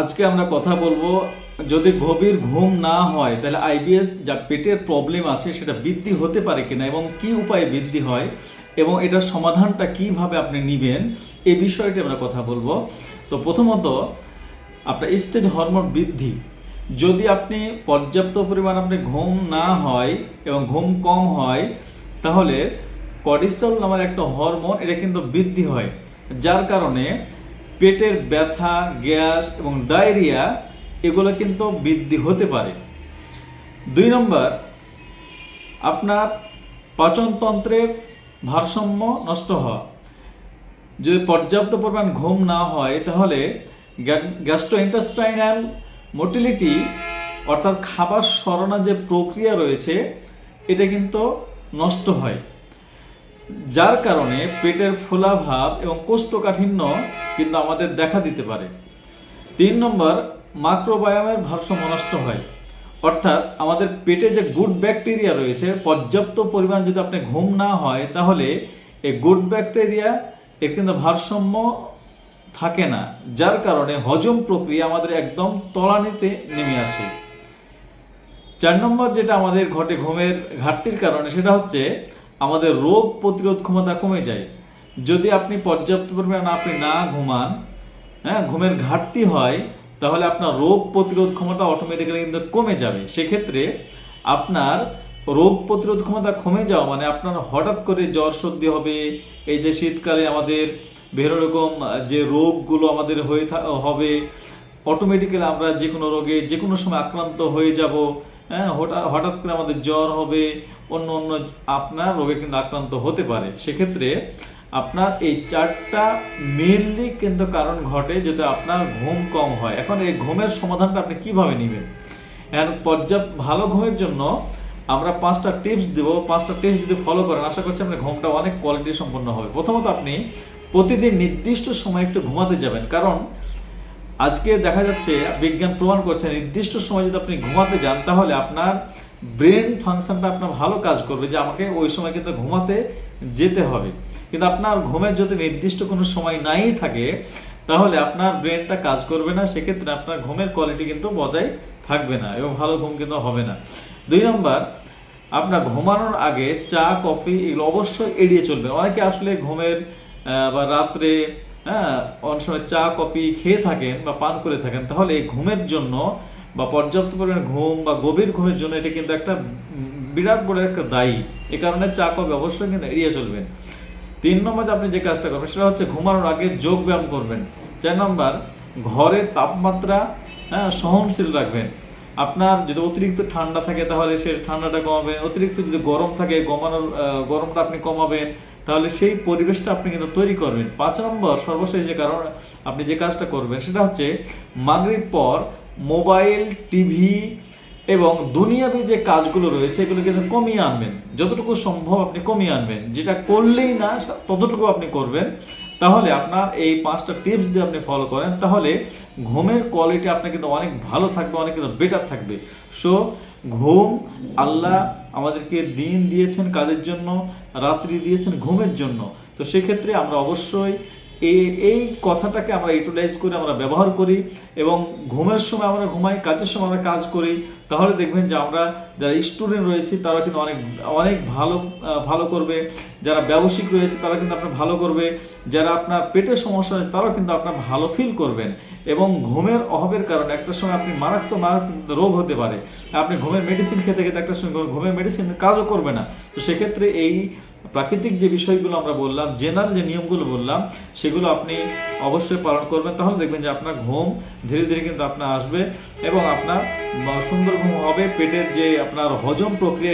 আজকে আমরা কথা বলব, যদি গভীর ঘুম না হয়, তাহলে আইবিএস যা পেটের প্রবলেম আছে, সেটা বৃদ্ধি হতে পারে কিনা এবং কি উপায়ে বৃদ্ধি হয় এবং এটার সমাধানটা কীভাবে আপনি নেবেন এই বিষয়টি আমরা কথা বলব। তো প্রথমত, আপনার স্টেজ হরমোন বৃদ্ধি। যদি আপনি পর্যাপ্ত পরিমাণ আপনি ঘুম না হয় এবং ঘুম কম হয়, তাহলে কর্টিসল নামের একটা হরমোন এটা কিন্তু বৃদ্ধি হয়। যার কারণে পেটের ব্যথা, গ্যাস এবং ডায়রিয়া, এগুলো কিন্তু বৃদ্ধি হতে পারে। দুই নম্বর, আপনার পাচনতন্ত্রের ভারসাম্য নষ্ট হওয়া। যদি পর্যাপ্ত পরিমাণ ঘুম না হয়, তাহলে গ্যাস্ট্রোইন্টেস্টাইনাল মোটিলিটি, অর্থাৎ খাবার সরানোর যে প্রক্রিয়া রয়েছে, এটা কিন্তু নষ্ট হয়। যার কারণে পেটের ফোলাভাব এবং কোষ্ঠকাঠিন্য কিন্তু আমাদের দেখা দিতে পারে। তিন নম্বর, মাইক্রোবায়ামের ভারসাম্য নষ্ট হয়। অর্থাৎ আমাদের পেটে যে গুড ব্যাকটেরিয়া রয়েছে, পর্যাপ্ত পরিমাণ যদি আপনি ঘুম না হয়, তাহলে এই গুড ব্যাকটেরিয়া, এর কিন্তু ভারসাম্য থাকে না, যার কারণে হজম প্রক্রিয়া আমাদের একদম তলানিতে নেমে আসে। চার নম্বর যেটা আমাদের ঘটে ঘুমের ঘাটতির কারণে, সেটা হচ্ছে আমাদের রোগ প্রতিরোধ ক্ষমতা কমে যায়। যদি আপনি পর্যাপ্ত পরিমাণ আপনি না ঘুমান হ্যাঁ ঘুমের ঘাটতি হয়, তাহলে আপনার রোগ প্রতিরোধ ক্ষমতা অটোমেটিক্যালি কিন্তু কমে যাবে। সেক্ষেত্রে আপনার রোগ প্রতিরোধ ক্ষমতা কমে যাওয়া মানে আপনার হঠাৎ করে জ্বর সর্দি হবে, এই যে শীতকালে আমাদের বিভিন্ন রকম যে রোগগুলো আমাদের হয়ে হবে অটোমেটিক্যালি আমরা যে কোনো রোগে যে কোনো সময় আক্রান্ত হয়ে যাব। হ্যাঁ হঠাৎ হঠাৎ করে আমাদের জ্বর হবে, অন্য অন্য আপনার রোগে কিন্তু আক্রান্ত হতে পারে। সেক্ষেত্রে আপনার এই চারটা মেনলি কিন্তু কারণ ঘটে যদি আপনার ঘুম কম হয়। এখন এই ঘুমের সমাধানটা আপনি কীভাবে নেবেন? এখন পর্যাপ্ত ভালো ঘুমের জন্য আমরা পাঁচটা টিপস দেবো। পাঁচটা টিপস যদি ফলো করেন, আশা করছি আপনার ঘুমটা অনেক কোয়ালিটি সম্পন্ন হবে। প্রথমত আপনি প্রতিদিন নির্দিষ্ট সময় একটু ঘুমাতে যাবেন। কারণ আজকে দেখা যাচ্ছে বিজ্ঞান প্রমাণ করছে, নির্দিষ্ট সময় যদি আপনি ঘুমাতে যান, তাহলে আপনার ব্রেন ফাংশনটা আপনার ভালো কাজ করবে যে আমাকে ওই সময় কিন্তু ঘুমাতে যেতে হবে। কিন্তু আপনার ঘুমের যদি নির্দিষ্ট কোনো সময় নাই থাকে, তাহলে আপনার ব্রেনটা কাজ করবে না, সেক্ষেত্রে আপনার ঘুমের কোয়ালিটি কিন্তু বজায় থাকবে না এবং ভালো ঘুম কিন্তু হবে না। দুই নম্বর, আপনার ঘুমানোর আগে চা, কফি এগুলো অবশ্যই এড়িয়ে চলবে অনেকে আসলে ঘুমের বা রাত্রে হ্যাঁ অনেক সময় চা, কফি খেয়ে থাকেন বা পান করে থাকেন, তাহলে এই ঘুমের জন্য বা পর্যাপ্ত পরিমাণে ঘুম বা গভীর ঘুমের জন্য এটা কিন্তু একটা বিরাট বড় একটা দায়ী। এ কারণে চা, কফি অবশ্যই কিন্তু এড়িয়ে চলবেন। তিন নম্বর আপনি যে কাজটা করবেন, সেটা হচ্ছে ঘুমানোর আগে যোগ ব্যায়াম করবেন। চার নম্বর ঘরের তাপমাত্রা হ্যাঁ সহনশীল রাখবেন। আপনার যদি অতিরিক্ত ঠান্ডা থাকে তাহলে সে ঠান্ডাটা কমাবেন অতিরিক্ত যদি গরম থাকে কমানোর গরমটা আপনি কমাবেন, তাহলে সেই পরিবেশটা আপনি কিন্তু তৈরি করবেন। পাঁচ নম্বর, সর্বশেষ যে কারণ আপনি যে কাজটা করবেন, সেটা হচ্ছে মাগরিব পর মোবাইল, টিভি এবং দুনিয়াবি যে কাজগুলো রয়েছে এগুলো কিন্তু কমিয়ে আনবেন। যতটুকু সম্ভব আপনি কমিয়ে আনবেন। যেটা করলেই না, ততটুকু আপনি করবেন। তাহলে আপনার এই পাঁচটা টিপস যদি আপনি ফলো করেন। তাহলে ঘুমের কোয়ালিটি আপনার কিন্তু অনেক ভালো থাকবে, অনেক কিন্তু বেটার থাকবে। সো ঘুম আল্লাহ আমাদেরকে দিন দিয়েছেন কাজের জন্য, রাত্রি দিয়েছেন ঘুমের জন্য। তো সেক্ষেত্রে আমরা অবশ্যই এই কথাটাকে আমরা ইউটিলাইজ করে আমরা ব্যবহার করি এবং ঘুমের সময় আমরা ঘুমাই, কাজের সময় আমরা কাজ করি। তাহলে দেখবেন যে আমরা যারা স্টুডেন্ট রয়েছে, তারা কিন্তু অনেক অনেক ভালো ভালো করবে। যারা ব্যবসায়িক রয়েছে, তারা কিন্তু আপনার ভালো করবে। যারা আপনার পেটের সমস্যা রয়েছে, তারাও কিন্তু আপনার ভালো ফিল করবেন। এবং ঘুমের অভাবের কারণে একটা সময় আপনি মারাত্মক মারাত্মক রোগ হতে পারে। আপনি ঘুমের মেডিসিন খেতে খেতে একটা সময় ঘুমের মেডিসিন কাজও করবে না। তো সেক্ষেত্রে এই প্রাকৃতিক যে বিষয়গুলো আমরা বললাম জেনারেল যে নিয়মগুলো বললাম, সেগুলো আপনি অবশ্যই পালন করবেন। তাহলে দেখবেন যে আপনার ঘুম ধীরে ধীরে কিন্তু আপনার আসবে এবং আপনার সুন্দর ঘুম হবে, পেটের যে আপনার হজম প্রক্রিয়া